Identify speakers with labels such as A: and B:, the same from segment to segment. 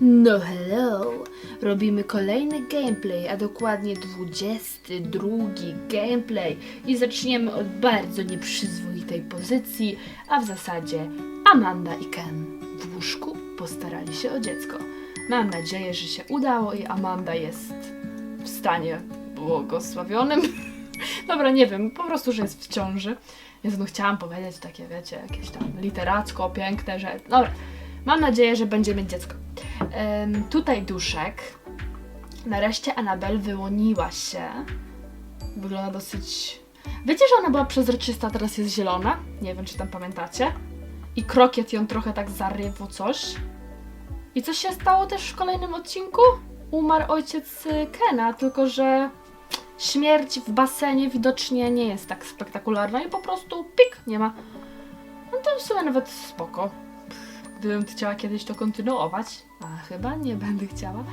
A: No hello! Robimy kolejny gameplay, a dokładnie 22 gameplay i zaczniemy od bardzo nieprzyzwoitej pozycji, a w zasadzie Amanda i Ken w łóżku postarali się o dziecko. Mam nadzieję, że się udało i Amanda jest w stanie błogosławionym. Dobra, nie wiem, po prostu, że jest w ciąży. Jezu, no chciałam powiedzieć takie, wiecie, jakieś tam literacko, piękne, że... Dobra, mam nadzieję, że będzie mieć dziecko. Em, tutaj duszek. Nareszcie Anabel wyłoniła się. Wygląda dosyć... Wiecie, że ona była przezroczysta, teraz jest zielona? Nie wiem, czy tam pamiętacie. I krokiet ją trochę tak zarywu coś. I coś się stało też w kolejnym odcinku? Umarł ojciec y, Kena, tylko że śmierć w basenie widocznie nie jest tak spektakularna i po prostu pik, nie ma. No to w sumie nawet spoko. Gdybym chciała kiedyś to kontynuować, a chyba nie będę chciała.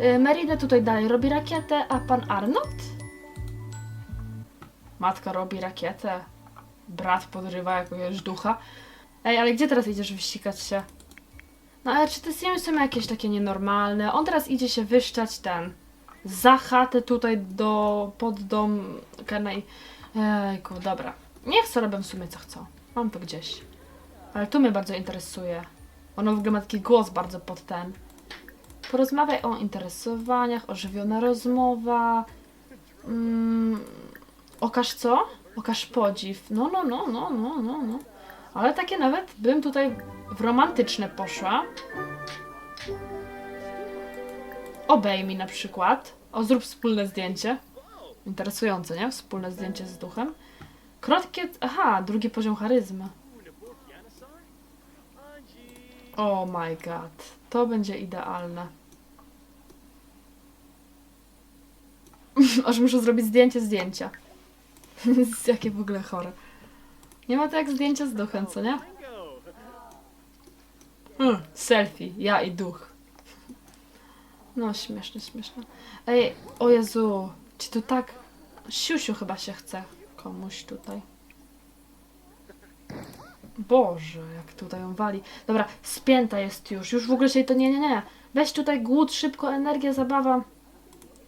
A: Y, Merida tutaj dalej robi rakietę, a pan Arnold? Matka robi rakietę, brat podrywa jakiegoś ducha. Ej, ale gdzie teraz idziesz wysikać się? No ale czy te Siemy są jakieś takie nienormalne? On teraz idzie się wyszczać ten za chatę tutaj do pod dom Kena i... Ejku, dobra. Niech co robią w sumie co chcą. Mam to gdzieś. Ale tu mnie bardzo interesuje. Ono w ogóle ma taki głos bardzo pod ten. Porozmawiaj o interesowaniach, ożywiona rozmowa. Mm, okaż co? Okaż podziw. No, no, no, no, no, no, no. Ale takie nawet bym tutaj w romantyczne poszła. Obejmij na przykład. O, zrób wspólne zdjęcie. Interesujące, nie? Wspólne zdjęcie z duchem. Krotkiet. Aha, drugi poziom charyzmy. Oh my god. To będzie idealne. Aż muszę zrobić zdjęcie zdjęcia. Jakie w ogóle chore. Nie ma to jak zdjęcia z duchem, co nie? Mm, selfie, ja i duch. No, śmieszne, śmieszne. Ej, o Jezu, czy tu tak... Siusiu chyba się chce komuś tutaj. Boże, jak tutaj ją wali. Dobra, spięta jest już. Już w ogóle się to... Nie, nie, nie. Weź tutaj głód, szybko, energia, zabawa.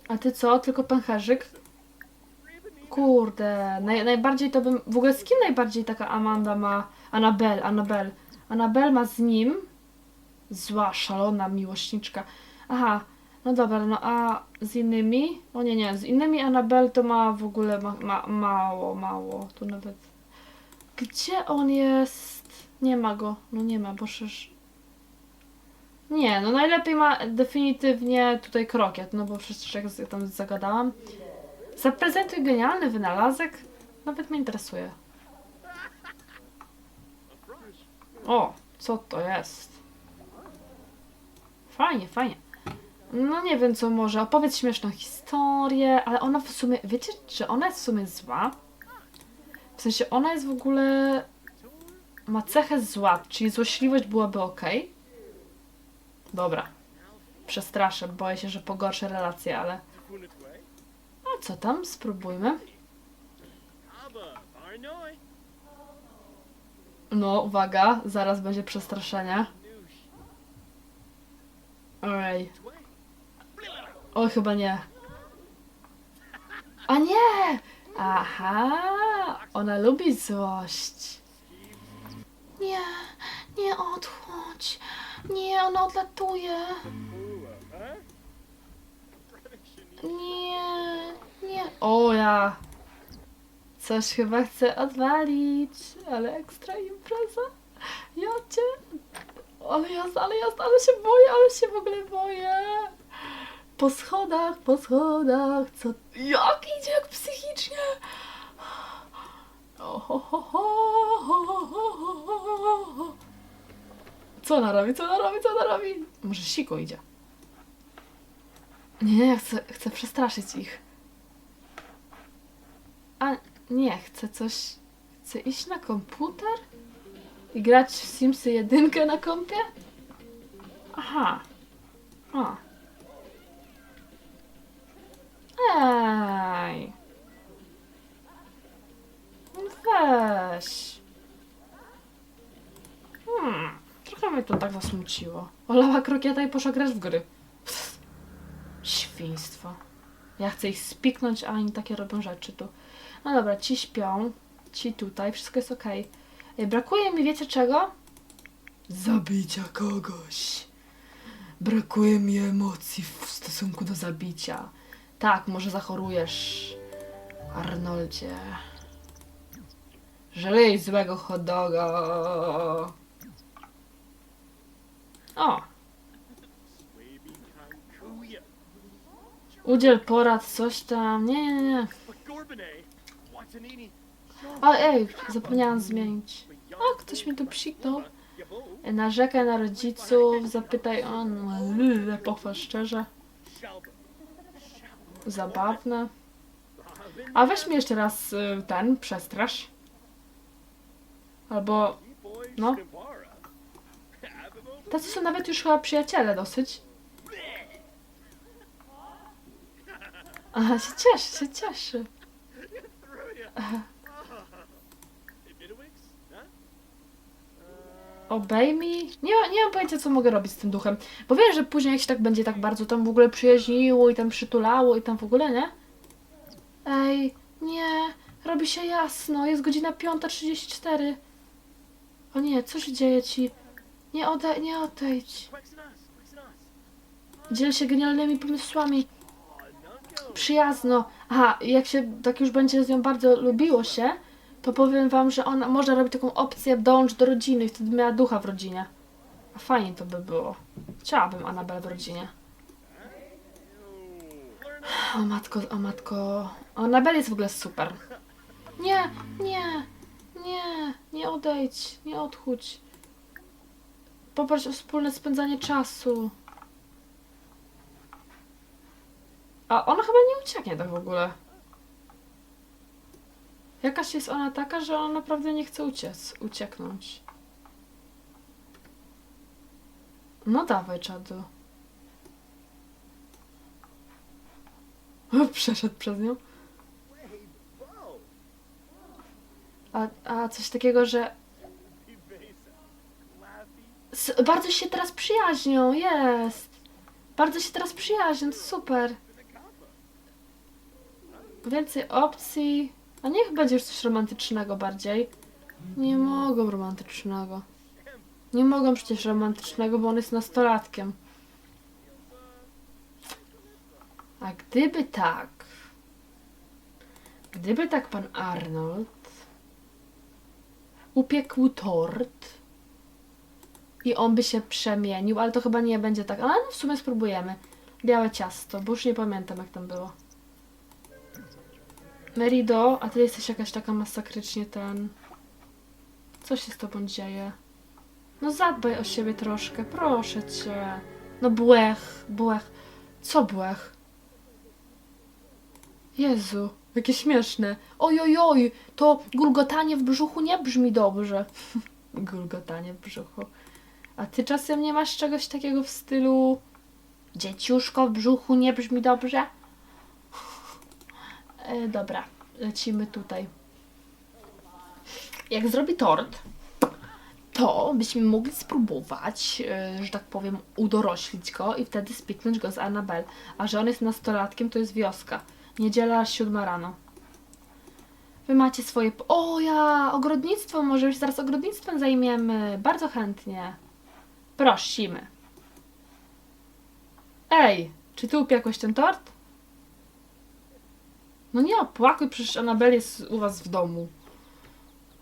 A: A ty co? Tylko pęcherzyk? Kurde, naj, najbardziej to bym... W ogóle z kim najbardziej taka Amanda ma... Anabel, Anabel. Anabel ma z nim... Zła, szalona miłośniczka. Aha, no dobra, no a z innymi? O nie, nie, z innymi Anabel to ma w ogóle ma, ma, mało, mało. Tu nawet... Gdzie on jest? Nie ma go. No nie ma, bo przecież... Nie, no najlepiej ma definitywnie tutaj krokiet, no bo przecież jak tam zagadałam. Zaprezentuj genialny wynalazek. Nawet mnie interesuje. O, co to jest? Fajnie, fajnie. No nie wiem co może. Opowiedz śmieszną historię, ale ona w sumie. Wiecie, że ona jest w sumie zła? Sensie ona jest w ogóle. Ma cechę zła, czyli złośliwość byłaby ok. Dobra. Przestraszę, boję się, że pogorszę relacje, ale. A co tam? Spróbujmy. No, uwaga, zaraz będzie przestraszenie. Oj. O, chyba nie. A nie! Aha, ona lubi złość. Nie, nie odchodź. Nie, ona odlatuje. Nie, nie. O ja. Coś chyba chcę odwalić, ale ekstra impreza. Ja cię. Ale jasne, ale jasne, ale się boję, ale się w ogóle boję. Po schodach, po schodach, co... Jak idzie, jak psychicznie? Co ona robi, co ona robi, co ona robi? Może siku idzie. Nie, nie, chcę, chcę przestraszyć ich. A nie, chcę coś... Chcę iść na komputer? I grać w Simsy 1 na kompie? Aha. A. Ej. Weź. Hmm. Trochę mnie to tak zasmuciło. Olała krokieta i poszła grać w gry. Pff, Świństwo. Ja chcę ich spiknąć, a oni takie robią rzeczy tu. No dobra, ci śpią, ci tutaj, wszystko jest. Ej, Brakuje mi, wiecie czego? Zabicia kogoś. Brakuje mi emocji w stosunku do zabicia. Tak, może zachorujesz, Arnoldzie. Żryj złego hot doga. O, udziel porad, coś tam. Nie, nie, nie. O, ej, zapomniałam zmienić. O, ktoś mi tu psiknął. Narzekaj na rodziców, zapytaj o... no, Pochwal szczerze. Zabawne. A weź mi jeszcze raz y, ten, przestrasz. Albo... No. Tacy są nawet już chyba przyjaciele dosyć. Aha, się cieszy, się cieszy. Obejmij. Nie, nie mam pojęcia, co mogę robić z tym duchem. Bo wiesz, że później jak się tak będzie tak bardzo tam w ogóle przyjaźniło i tam przytulało i tam w ogóle, nie? Ej, nie. Robi się jasno. Jest godzina 5.34. O nie, co się dzieje ci? Nie ode, nie odejdź. Dziel się genialnymi pomysłami. Przyjazno. Aha, jak się tak już będzie z nią bardzo lubiło się, to powiem wam, że ona można robić taką opcję dąż do rodziny i wtedy miała ducha w rodzinie. A fajnie to by było. Chciałabym Anabel w rodzinie. O matko, o matko. Anabel jest w ogóle super. Nie, nie, nie, nie odejdź, nie odchudź. Poproś o wspólne spędzanie czasu. A ona chyba nie ucieknie tak w ogóle. Jakaś jest ona taka, że ona naprawdę nie chce uciec, ucieknąć. No dawaj, czadu. Przeszedł przez nią. A, a coś takiego, że S- bardzo się teraz przyjaźnią, jest. Bardzo się teraz przyjaźnią, super. Więcej opcji. A niech będzie już coś romantycznego bardziej. Nie mogą romantycznego. Nie mogą przecież romantycznego, bo on jest nastolatkiem. A gdyby tak. Gdyby tak pan Arnold upiekł tort i on by się przemienił, ale to chyba nie będzie tak. Ale no w sumie spróbujemy. Białe ciasto, bo już nie pamiętam jak tam było. Merido, a ty jesteś jakaś taka masakrycznie ten. Co się z tobą dzieje? No zadbaj o siebie troszkę, proszę cię. No błech, błech. Co błech? Jezu, jakie śmieszne. Oj, oj, oj, to gulgotanie w brzuchu nie brzmi dobrze. gulgotanie w brzuchu. A ty czasem nie masz czegoś takiego w stylu dzieciuszko w brzuchu nie brzmi dobrze? E, dobra, lecimy tutaj. Jak zrobi tort, to byśmy mogli spróbować, e, że tak powiem, udoroślić go i wtedy spiknąć go z Anabel. A że on jest nastolatkiem, to jest wioska. Niedziela siódma rano. Wy macie swoje... O ja! Ogrodnictwo! Może już zaraz ogrodnictwem zajmiemy. Bardzo chętnie. Prosimy. Ej! Czy ty upiekłeś ten tort? No nie opłakuj, przecież Anabel jest u was w domu.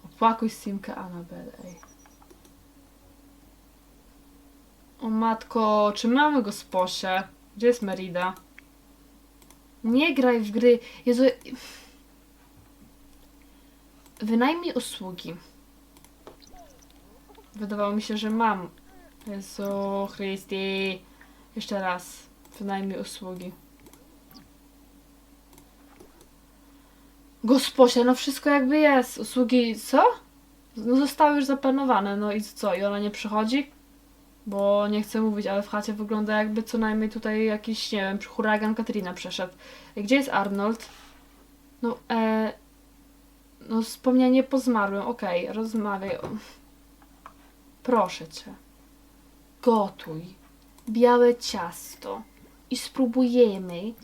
A: Opłakuj Simkę Anabel, ej. O matko, czy mamy go sposie? Gdzie jest Merida? Nie graj w gry. Jezu. Wynajmij usługi. Wydawało mi się, że mam. Jezu Chrysti. Jeszcze raz. Wynajmij usługi. Gosposie, no wszystko jakby jest. Usługi, co? No zostały już zaplanowane, no i co? I ona nie przychodzi? Bo nie chcę mówić, ale w chacie wygląda jakby co najmniej tutaj jakiś, nie wiem, huragan Katrina przeszedł. Gdzie jest Arnold? No, e... No, wspomnienie po zmarłym, okej, rozmawiaj. o- Proszę cię. przygotuj białe ciasto i spróbujemy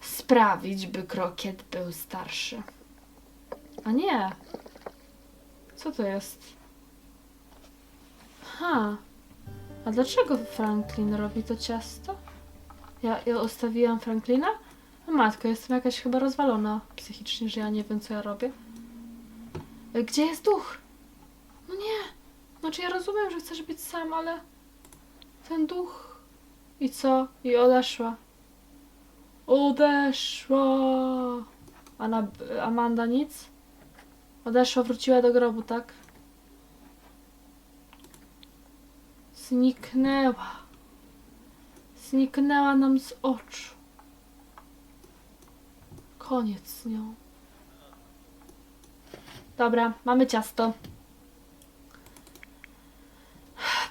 A: sprawić, by krokiet był starszy. A nie. Co to jest? Ha. A dlaczego Franklin robi to ciasto? Ja, ja ustawiłam Franklina? No matko, jestem jakaś chyba rozwalona psychicznie, że ja nie wiem, co ja robię. E, Gdzie jest duch? No nie. Znaczy ja rozumiem, że chcesz być sam, ale ten duch. I co? I odeszła. Odeszła. A na, Amanda nic? Odeszła, wróciła do grobu, tak? Zniknęła. Zniknęła nam z oczu. Koniec z nią. Dobra, mamy ciasto.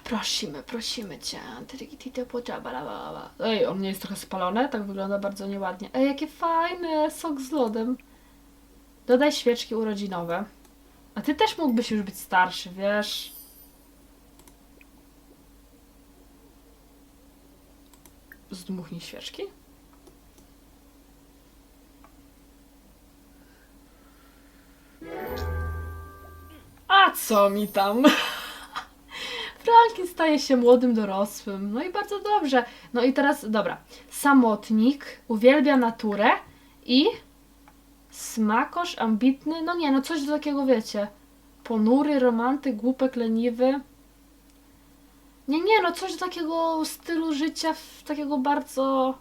A: Prosimy, prosimy cię. Ej, on nie jest trochę spalone? Tak wygląda bardzo nieładnie. Ej, jakie fajne! Sok z lodem. Dodaj świeczki urodzinowe. A ty też mógłbyś już być starszy, wiesz? Zdmuchnij świeczki. A co mi tam? Franklin staje się młodym dorosłym. No i bardzo dobrze. No i teraz, dobra. Samotnik, uwielbia naturę i smakosz, ambitny. No nie, no coś do takiego wiecie. Ponury, romantyk, głupek, leniwy. Nie, nie, no coś takiego stylu życia, takiego bardzo.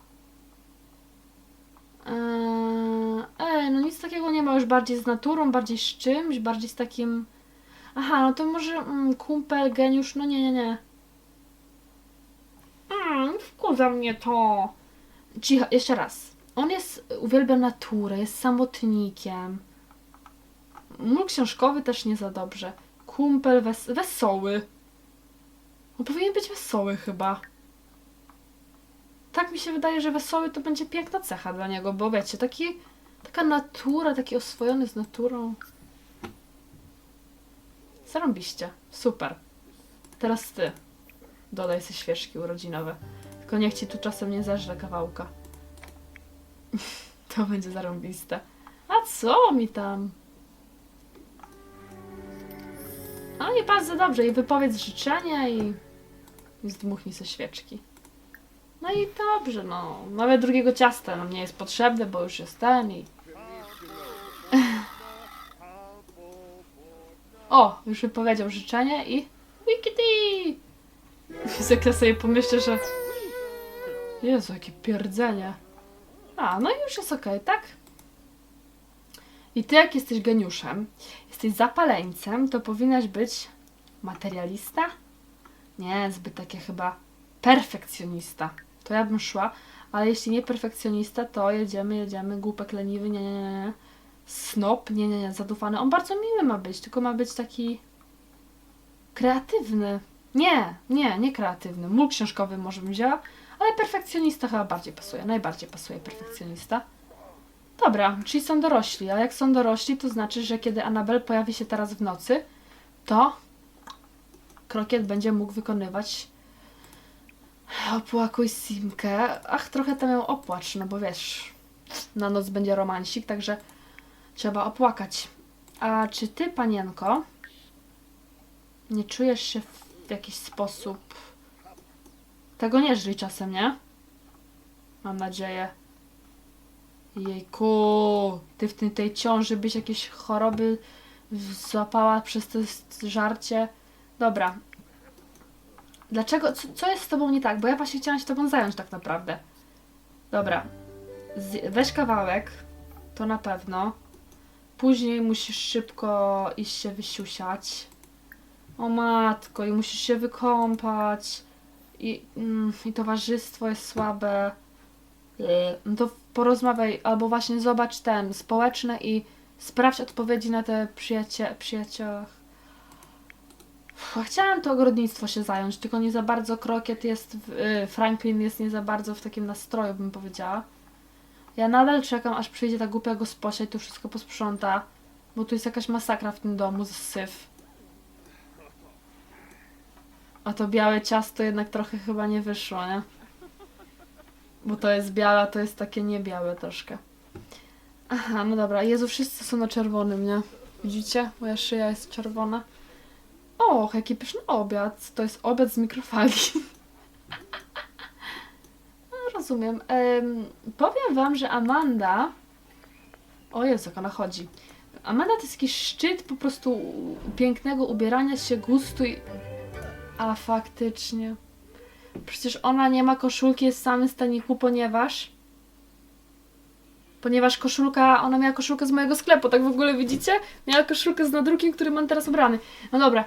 A: Eee, no nic takiego nie ma już bardziej z naturą, bardziej z czymś, bardziej z takim. Aha, no to może mm, kumpel, geniusz, no nie, nie, nie. Mm, wkurza mnie to. Cicho, jeszcze raz. On jest, uwielbia naturę, jest samotnikiem. Mój książkowy też nie za dobrze. Kumpel wes wesoły. On powinien być wesoły chyba. Tak mi się wydaje, że wesoły to będzie piękna cecha dla niego, bo wiecie, taki, taka natura, taki oswojony z naturą. Zarąbiście. Super. Teraz ty. Dodaj sobie świeczki urodzinowe. Tylko niech ci tu czasem nie zeżre kawałka. to będzie zarąbiste. A co mi tam? No i bardzo dobrze. I wypowiedz życzenia i, i zdmuchnij sobie świeczki. No i dobrze, no. Nawet drugiego ciasta nam nie jest potrzebne, bo już jest ten i... O, już wypowiedział życzenie i... Wikity! Zwykle sobie pomyślę, że... Jezu, jakie pierdzenie. A, no i już jest okej, tak? I ty, jak jesteś geniuszem, jesteś zapaleńcem, to powinnaś być materialista? Nie, zbyt takie chyba perfekcjonista. To ja bym szła, ale jeśli nie perfekcjonista, to jedziemy, jedziemy, głupek leniwy, nie, nie, nie. Snop, nie, nie, nie, zadufany. On bardzo miły ma być, tylko ma być taki kreatywny. Nie, nie, nie kreatywny. Mól książkowy może bym wzięła, ale perfekcjonista chyba bardziej pasuje. Najbardziej pasuje perfekcjonista. Dobra, czyli są dorośli, a jak są dorośli, to znaczy, że kiedy Anabel pojawi się teraz w nocy, to krokiet będzie mógł wykonywać opłakuj Simkę. Ach, trochę tam ją opłacz, no bo wiesz, na noc będzie romansik, także trzeba opłakać. A czy ty, panienko, nie czujesz się w jakiś sposób... Tego nie żyj czasem, nie? Mam nadzieję. Jejku, ty w tej, tej ciąży byś jakieś choroby złapała przez to żarcie. Dobra. Dlaczego? Co, co jest z tobą nie tak? Bo ja właśnie chciałam się tobą zająć tak naprawdę. Dobra. Z, weź kawałek. To na pewno. Później musisz szybko iść się wysiusiać. O matko, i musisz się wykąpać. I, mm, i towarzystwo jest słabe. Yy, No to porozmawiaj, albo właśnie zobacz ten, społeczne i sprawdź odpowiedzi na te przyjacie, przyjaciele. Chciałam to ogrodnictwo się zająć, tylko nie za bardzo krokiet jest, w, y, Franklin jest nie za bardzo w takim nastroju, bym powiedziała. Ja nadal czekam, aż przyjdzie ta głupia gosposia i tu wszystko posprząta, bo tu jest jakaś masakra w tym domu, syf. A to białe ciasto jednak trochę chyba nie wyszło, nie? Bo to jest białe, a to jest takie niebiałe troszkę. Aha, no dobra. Jezu, wszyscy są na czerwonym, nie? Widzicie? Moja szyja jest czerwona. O, jaki pyszny obiad. To jest obiad z mikrofali. No, rozumiem. Em, powiem wam, że Amanda... O Jezu, jak ona chodzi. Amanda to jest jakiś szczyt po prostu pięknego ubierania się, gustu i... A faktycznie. Przecież ona nie ma koszulki, jest w samym staniku, ponieważ... Ponieważ koszulka, ona miała koszulkę z mojego sklepu, tak w ogóle widzicie? Miała koszulkę z nadrukiem, który mam teraz ubrany. No dobra,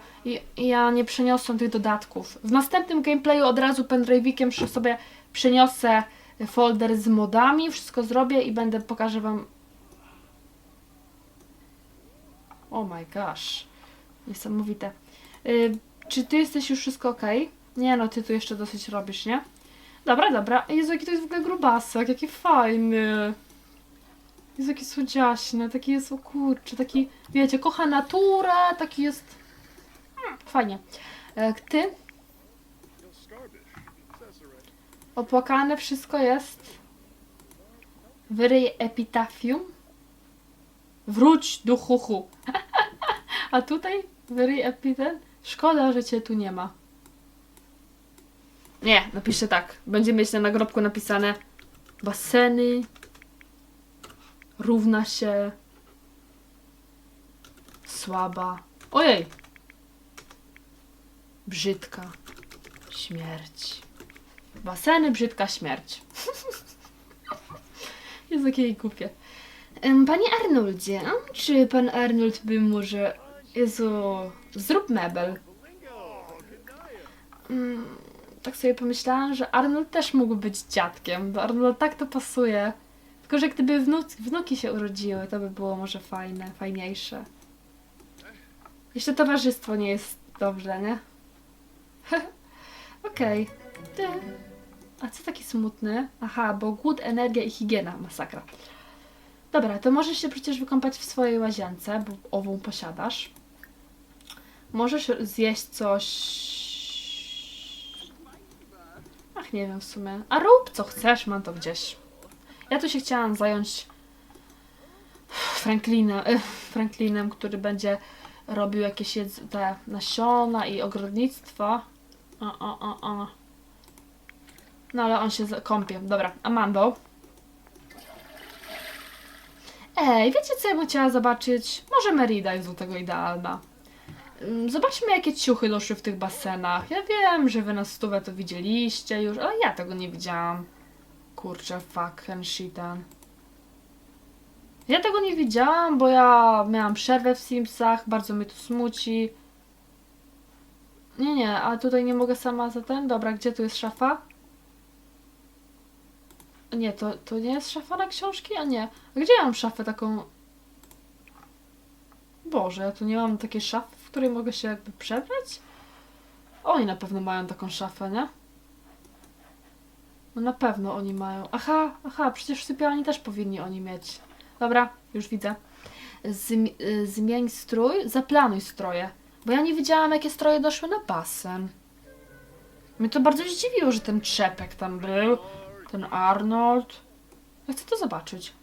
A: ja nie przeniosłam tych dodatków. W następnym gameplayu od razu pendrive'ikiem sobie przeniosę folder z modami, wszystko zrobię i będę, pokażę wam... Oh my gosh. Niesamowite. Y, czy ty jesteś już wszystko ok? Nie no, ty tu jeszcze dosyć robisz, nie? Dobra, dobra. Jezu, jaki to jest w ogóle grubasek, jaki fajny. Jest taki słodziaśny, taki jest, o kurczę, taki, wiecie, kocha naturę, taki jest... Hmm, fajnie. E, Ty? Opłakane wszystko jest. Wyryj epitafium. Wróć do chuchu. A tutaj wyryj epitet. Szkoda, że cię tu nie ma. Nie, napiszę tak. Będzie mieć na nagrobku napisane baseny równa się słaba. Ojej! Brzydka śmierć. Baseny, brzydka śmierć. Jest takie głupie. Panie Arnoldzie, czy pan Arnold by może... Jezu, zrób mebel. Mm, tak sobie pomyślałam, że Arnold też mógł być dziadkiem, bo Arnold tak to pasuje. Tylko, że gdyby wnuk, wnuki się urodziły, to by było może fajne, fajniejsze. Jeszcze towarzystwo nie jest dobrze, nie? Okej. Ty. A co taki smutny? Aha, bo głód, energia i higiena. Masakra. Dobra, to możesz się przecież wykąpać w swojej łazience, bo ową posiadasz. Możesz zjeść coś... Ach, nie wiem w sumie. A rób co chcesz, mam to gdzieś. Ja tu się chciałam zająć Franklinem, eh, Franklinem który będzie robił jakieś te nasiona i ogrodnictwo. O, o, o, o. No ale on się kąpie. Dobra, Amando. Ej, wiecie co ja bym chciała zobaczyć? Może Merida jest do tego idealna. Ym, Zobaczmy, jakie ciuchy doszły w tych basenach. Ja wiem, że wy na stówę to widzieliście już, ale ja tego nie widziałam. Kurczę, fuck shitan. Ja tego nie widziałam, bo ja miałam przerwę w Simsach, bardzo mnie to smuci. Nie, nie, a tutaj nie mogę sama za ten? Dobra, gdzie tu jest szafa? Nie, to, to nie jest szafa na książki? A nie. A gdzie ja mam szafę taką... Boże, ja tu nie mam takiej szafy, której mogę się jakby przebrać? Oni na pewno mają taką szafę, nie? No na pewno oni mają. Aha, aha, przecież w sypialni też powinni oni mieć. Dobra, już widzę. Y, zmień strój, zaplanuj stroje. Bo ja nie wiedziałam, jakie stroje doszły na basen. Mnie to bardzo zdziwiło, że ten trzepek tam był. Ten Arnold. Ja chcę to zobaczyć.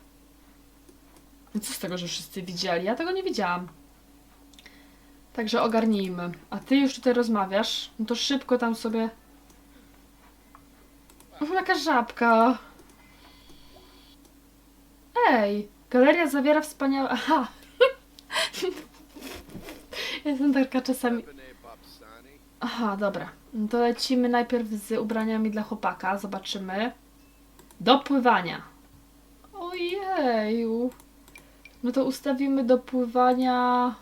A: No co z tego, że wszyscy widzieli? Ja tego nie widziałam. Także ogarnijmy. A ty już tutaj rozmawiasz, no to szybko tam sobie Jaka żabka. Ej, galeria zawiera wspaniałe... Aha. Jestem taka czasami... Aha, dobra. No To lecimy najpierw z ubraniami dla chłopaka. Zobaczymy. Do pływania. Ojeju. No to ustawimy do pływania...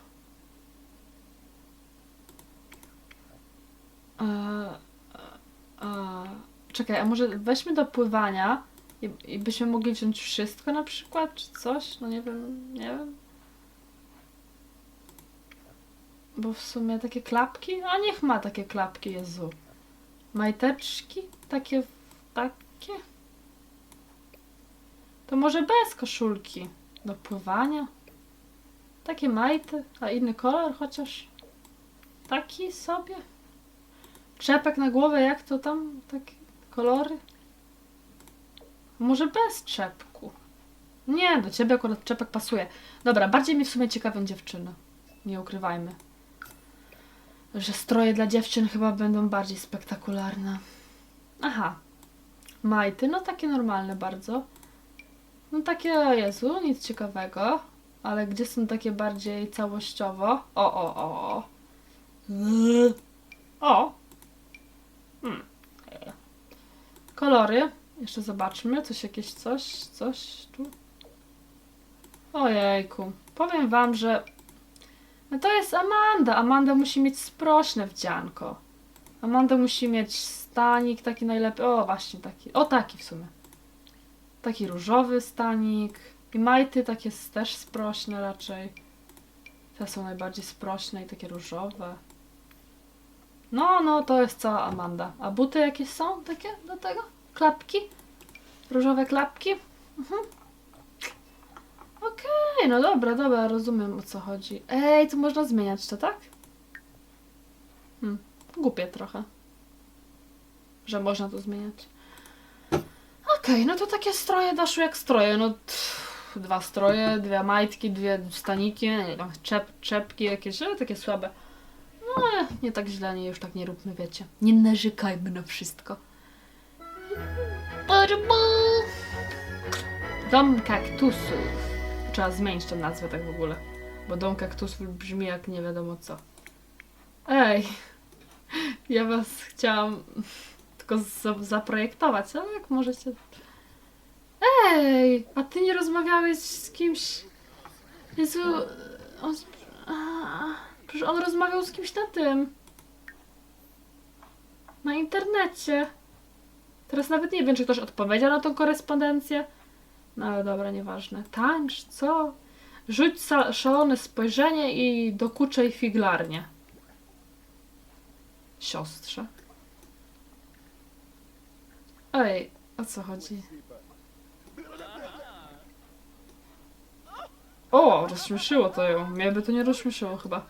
A: Czekaj, a może weźmy do pływania i, i byśmy mogli wziąć wszystko na przykład, czy coś? No nie wiem, nie wiem. Bo w sumie takie klapki? A niech ma takie klapki, Jezu. Majteczki? Takie, takie? To może bez koszulki. Do pływania? Takie majty, a inny kolor chociaż? Taki sobie? Czepek na głowę, jak to tam? Takie kolory? Może bez czepku? Nie, do ciebie akurat czepek pasuje. Dobra, bardziej mnie w sumie ciekawią dziewczyny. Nie ukrywajmy. Że stroje dla dziewczyn chyba będą bardziej spektakularne. Aha. Majty, no takie normalne bardzo. No takie, o Jezu, nic ciekawego. Ale gdzie są takie bardziej całościowo? O, o, o, o. Yy. O! Hmm. Kolory. Jeszcze zobaczmy. Coś jakieś coś, coś tu. Ojejku. Powiem wam, że no to jest Amanda. Amanda musi mieć sprośne wdzianko. Amanda musi mieć stanik taki najlepiej. O, właśnie taki. O, taki w sumie. Taki różowy stanik. I majty takie też sprośne raczej. Te są najbardziej sprośne i takie różowe. No, no, to jest cała Amanda. A buty jakieś są takie do tego? Klapki? Różowe klapki? Mhm. Okej, no dobra, dobra, rozumiem o co chodzi. Ej, to można zmieniać to, tak? Hmm, głupie trochę. Że można to zmieniać. Okej, no to takie stroje doszły jak stroje. No dwa stroje, dwie majtki, dwie staniki, nie wiem, czep, czepki jakieś, takie słabe. No nie tak źle, nie, już tak nie róbmy, wiecie. Nie narzekajmy na wszystko. Dom kaktusów. Trzeba zmienić tę nazwę tak w ogóle. Bo dom kaktusów brzmi jak nie wiadomo co. Ej, ja was chciałam tylko za- zaprojektować, ale jak możecie... Ej, a ty nie rozmawiałeś z kimś... Jezu, on... Przecież on rozmawiał z kimś na tym. Na internecie. Teraz nawet nie wiem, czy ktoś odpowiedział na tą korespondencję. No ale dobra, nieważne. Tańcz, co? Rzuć szalone spojrzenie i dokuczaj figlarnie. Siostrze. Ej, o co chodzi? O, rozśmieszyło to ją. Mnie to nie rozśmieszyło chyba.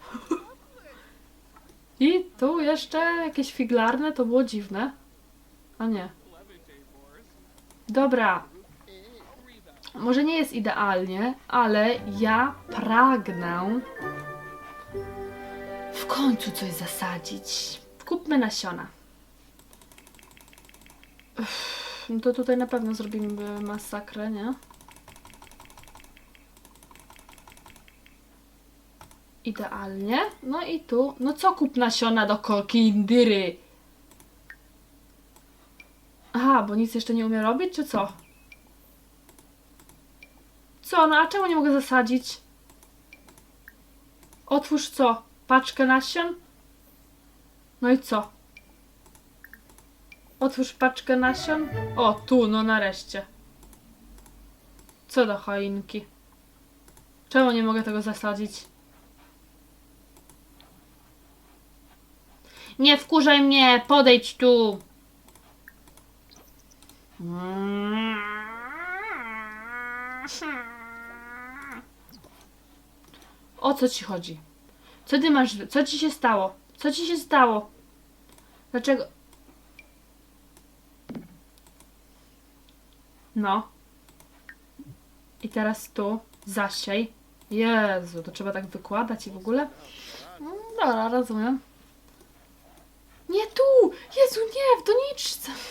A: I tu jeszcze jakieś figlarne, to było dziwne. A nie. Dobra. Może nie jest idealnie, ale ja pragnę w końcu coś zasadzić. Kupmy nasiona. Uff, No to tutaj na pewno zrobimy masakrę, nie? Idealnie. No i tu. No co kup nasiona do kokindyry? Aha, bo nic jeszcze nie umie robić, czy co? Co? No a czemu nie mogę zasadzić? Otwórz co? Paczkę nasion? No i co? Otwórz paczkę nasion? O, tu, no nareszcie. Co do choinki? Czemu nie mogę tego zasadzić? Nie wkurzaj mnie, podejdź tu. O co ci chodzi? Co ty masz? Co ci się stało? Co ci się stało? Dlaczego? No. I teraz tu zasiej. Jezu, to trzeba tak wykładać i w ogóle? Mm, Dobra, rozumiem. Nie tu! Jezu, nie, w doniczce!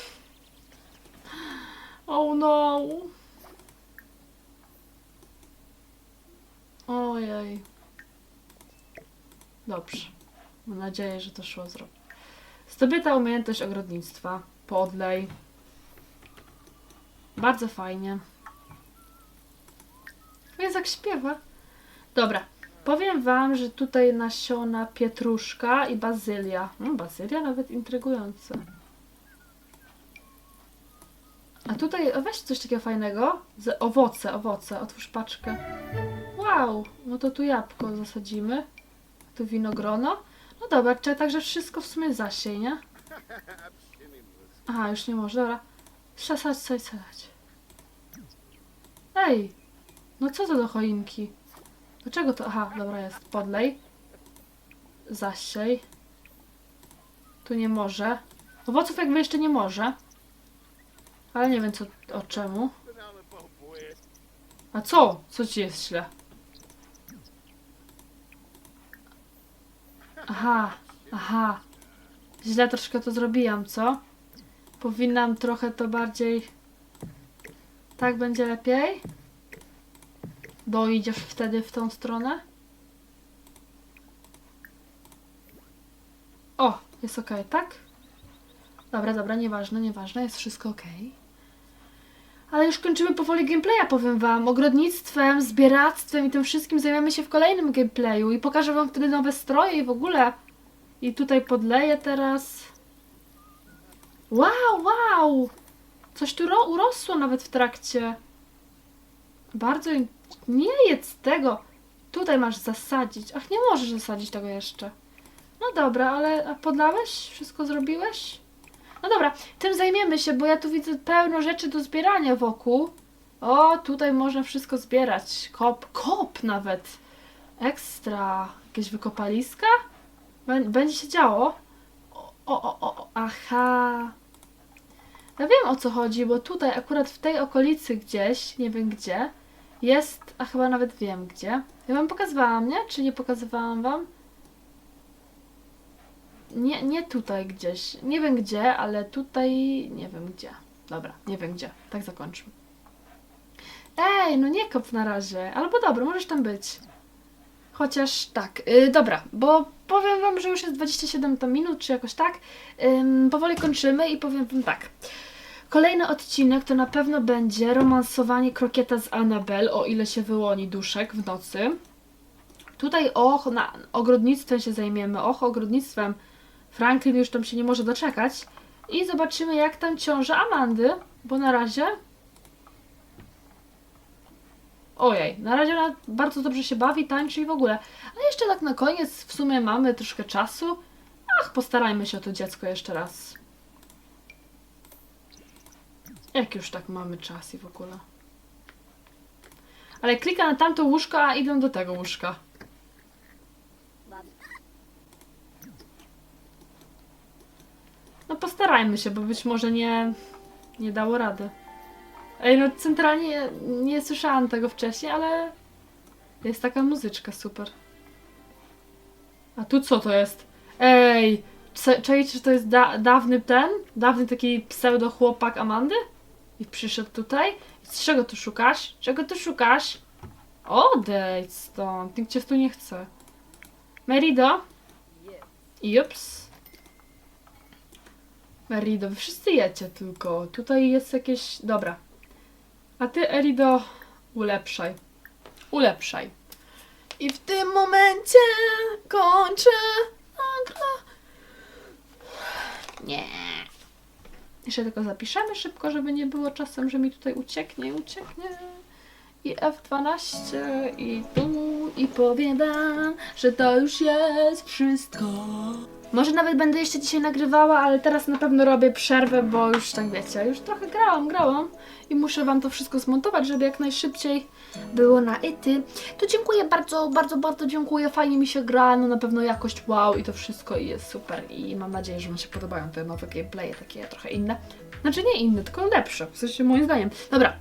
A: Oh no! Ojej. Dobrze. Mam nadzieję, że to szło zrobić. Zdobyta umiejętność ogrodnictwa. Podlej. Bardzo fajnie. Jest jak śpiewa. Dobra. Powiem wam, że tutaj nasiona pietruszka i bazylia. Mm, bazylia nawet intrygujące. A tutaj, weź coś takiego fajnego. Z owoce, owoce. Otwórz paczkę. Wow, no to tu jabłko zasadzimy. Tu winogrono. No dobra, czy także wszystko w sumie zasiej, nie? Aha, już nie może, dobra. Sadź, sadź. Ej, no co to do choinki? Dlaczego to? Aha, dobra jest. Podlej. Zasiej. Tu nie może. Owoców jakby jeszcze nie może. Ale nie wiem co, o czemu. A co? Co ci jest źle? Aha, aha. Źle troszkę to zrobiłam, co? Powinnam trochę to bardziej... Tak będzie lepiej? Bo idziesz wtedy w tą stronę? O, jest ok, tak? Dobra, dobra, nieważne, nieważne, jest wszystko ok. Ale już kończymy powoli gameplaya, powiem wam. Ogrodnictwem, zbieractwem i tym wszystkim zajmiemy się w kolejnym gameplayu i pokażę wam wtedy nowe stroje i w ogóle. I tutaj podleję teraz. Wow, wow! Coś tu ro- urosło nawet w trakcie. Bardzo nie jedz tego. Tutaj masz zasadzić. Ach, nie możesz zasadzić tego jeszcze. No dobra, ale podlałeś? Wszystko zrobiłeś? No dobra, tym zajmiemy się, bo ja tu widzę pełno rzeczy do zbierania wokół. O, tutaj można wszystko zbierać. Kop, kop nawet. Ekstra. Jakieś wykopaliska? Bę- Będzie się działo. O, o, o, o, aha. Ja wiem o co chodzi, bo tutaj akurat w tej okolicy gdzieś, nie wiem gdzie, jest, a chyba nawet wiem gdzie. Ja wam pokazywałam, nie? Czy nie pokazywałam wam? Nie, nie tutaj gdzieś. Nie wiem gdzie, ale tutaj nie wiem gdzie. Dobra, nie wiem gdzie. Tak zakończmy. Ej, no nie kop na razie. Albo dobra, możesz tam być. Chociaż tak, yy, dobra, bo powiem wam, że już jest 27 to minut, czy jakoś tak. Ym, powoli kończymy i powiem wam tak. Kolejny odcinek to na pewno będzie romansowanie krokieta z Annabel, o ile się wyłoni duszek w nocy. Tutaj och, na ogrodnictwem się zajmiemy, och, ogrodnictwem. Franklin już tam się nie może doczekać. I zobaczymy, jak tam ciąża Amandy, bo na razie. Ojej, na razie ona bardzo dobrze się bawi, tańczy i w ogóle. A jeszcze tak na koniec, w sumie mamy troszkę czasu. Ach, postarajmy się o to dziecko jeszcze raz. Jak już tak mamy czas i w ogóle. Ale klika na tamto łóżko, a idę do tego łóżka. No postarajmy się, bo być może nie, nie dało rady. Ej, no centralnie nie słyszałam tego wcześniej, ale jest taka muzyczka super. A tu co to jest? Ej, czajcie, że to jest da dawny ten? Dawny taki pseudo chłopak Amandy? I przyszedł tutaj? Z czego tu szukasz? Czego tu szukasz? Odejdź stąd, nikt cię tu nie chce. Merido? Jups. Merido, wy wszyscy jecie tylko. Tutaj jest jakieś... Dobra. A ty, Erido, ulepszaj. Ulepszaj. I w tym momencie kończę nagle. Nie. Jeszcze tylko zapiszemy szybko, żeby nie było czasem, że mi tutaj ucieknie, ucieknie. I F12 i tu i powiem wam, że to już jest wszystko. Może nawet będę jeszcze dzisiaj nagrywała, ale teraz na pewno robię przerwę, bo już tak wiecie, już trochę grałam, grałam i muszę wam to wszystko zmontować, żeby jak najszybciej było na ity. To dziękuję bardzo, bardzo, bardzo dziękuję, fajnie mi się gra, no na pewno jakość wow i to wszystko i jest super i mam nadzieję, że wam się podobają te nowe gameplaye, takie trochę inne. Znaczy nie inne, tylko lepsze, w sensie moim zdaniem. Dobra.